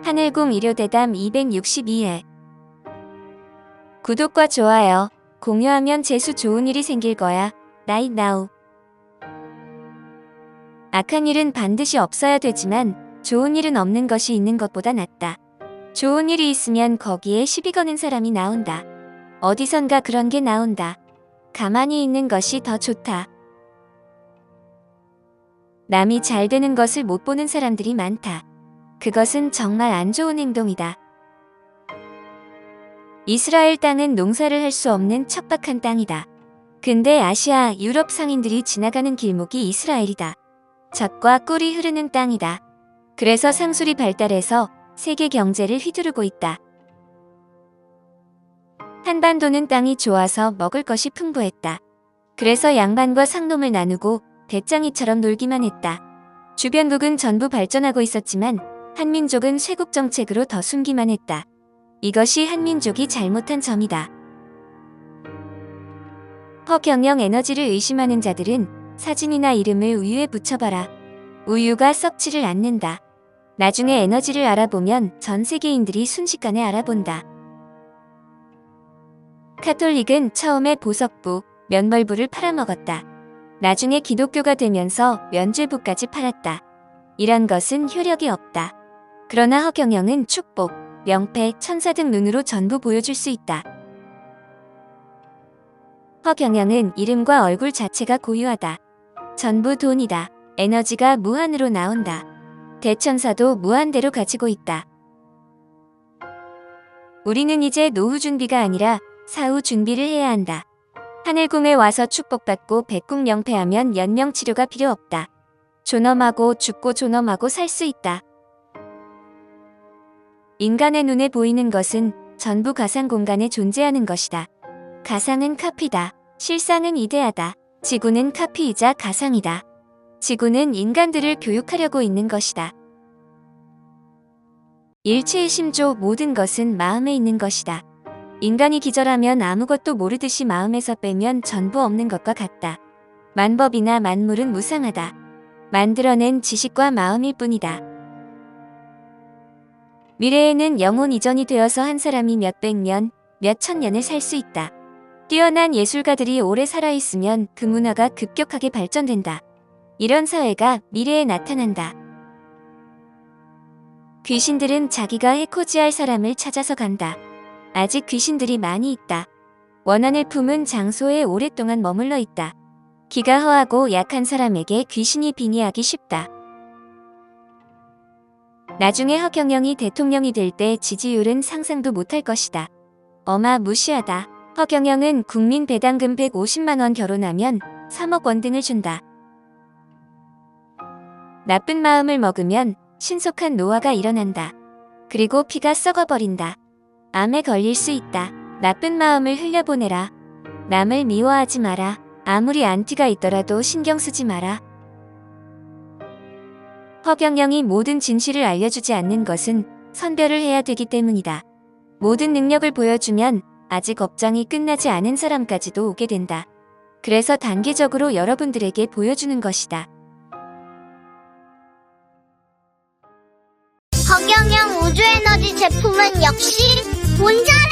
하늘궁 일요대담 262회 구독과 좋아요, 공유하면 재수 좋은 일이 생길 거야. Right now. 악한 일은 반드시 없어야 되지만 좋은 일은 없는 것이 있는 것보다 낫다. 좋은 일이 있으면 거기에 시비 거는 사람이 나온다. 어디선가 그런 게 나온다. 가만히 있는 것이 더 좋다. 남이 잘 되는 것을 못 보는 사람들이 많다. 그것은 정말 안 좋은 행동이다. 이스라엘 땅은 농사를 할 수 없는 척박한 땅이다. 근데 아시아, 유럽 상인들이 지나가는 길목이 이스라엘이다. 젖과 꿀이 흐르는 땅이다. 그래서 상술이 발달해서 세계 경제를 휘두르고 있다. 한반도는 땅이 좋아서 먹을 것이 풍부했다. 그래서 양반과 상놈을 나누고 배짱이처럼 놀기만 했다. 주변국은 전부 발전하고 있었지만 한민족은 쇄국 정책으로 더 숨기만 했다. 이것이 한민족이 잘못한 점이다. 허경영 에너지를 의심하는 자들은 사진이나 이름을 우유에 붙여봐라. 우유가 썩지를 않는다. 나중에 에너지를 알아보면 전 세계인들이 순식간에 알아본다. 카톨릭은 처음에 보석부, 면벌부를 팔아먹었다. 나중에 기독교가 되면서 면죄부까지 팔았다. 이런 것은 효력이 없다. 그러나 허경영은 축복, 명패, 천사 등 눈으로 전부 보여줄 수 있다. 허경영은 이름과 얼굴 자체가 고유하다. 전부 돈이다. 에너지가 무한으로 나온다. 대천사도 무한대로 가지고 있다. 우리는 이제 노후 준비가 아니라 사후 준비를 해야 한다. 하늘궁에 와서 축복받고 백궁 명패하면 연명 치료가 필요 없다. 존엄하고 죽고 존엄하고 살 수 있다. 인간의 눈에 보이는 것은 전부 가상 공간에 존재하는 것이다. 가상은 카피다. 실상은 이데아다. 지구는 카피이자 가상이다. 지구는 인간들을 교육하려고 있는 것이다. 일체의 심조 모든 것은 마음에 있는 것이다. 인간이 기절하면 아무것도 모르듯이 마음에서 빼면 전부 없는 것과 같다. 만법이나 만물은 무상하다. 만들어낸 지식과 마음일 뿐이다. 미래에는 영혼 이전이 되어서 한 사람이 몇백 년, 몇천 년을 살 수 있다. 뛰어난 예술가들이 오래 살아있으면 그 문화가 급격하게 발전된다. 이런 사회가 미래에 나타난다. 귀신들은 자기가 해코지할 사람을 찾아서 간다. 아직 귀신들이 많이 있다. 원한을 품은 장소에 오랫동안 머물러 있다. 기가 허하고 약한 사람에게 귀신이 빙의하기 쉽다. 나중에 허경영이 대통령이 될 때 지지율은 상상도 못할 것이다. 어마무시하다. 허경영은 국민 배당금 150만 원 결혼하면 3억 원 등을 준다. 나쁜 마음을 먹으면 신속한 노화가 일어난다. 그리고 피가 썩어버린다. 암에 걸릴 수 있다. 나쁜 마음을 흘려보내라. 남을 미워하지 마라. 아무리 안티가 있더라도 신경 쓰지 마라. 허경영이 모든 진실을 알려주지 않는 것은 선별을 해야 되기 때문이다. 모든 능력을 보여주면 아직 업장이 끝나지 않은 사람까지도 오게 된다. 그래서 단계적으로 여러분들에게 보여주는 것이다. 허경영 우주에너지 제품은 역시 본자라!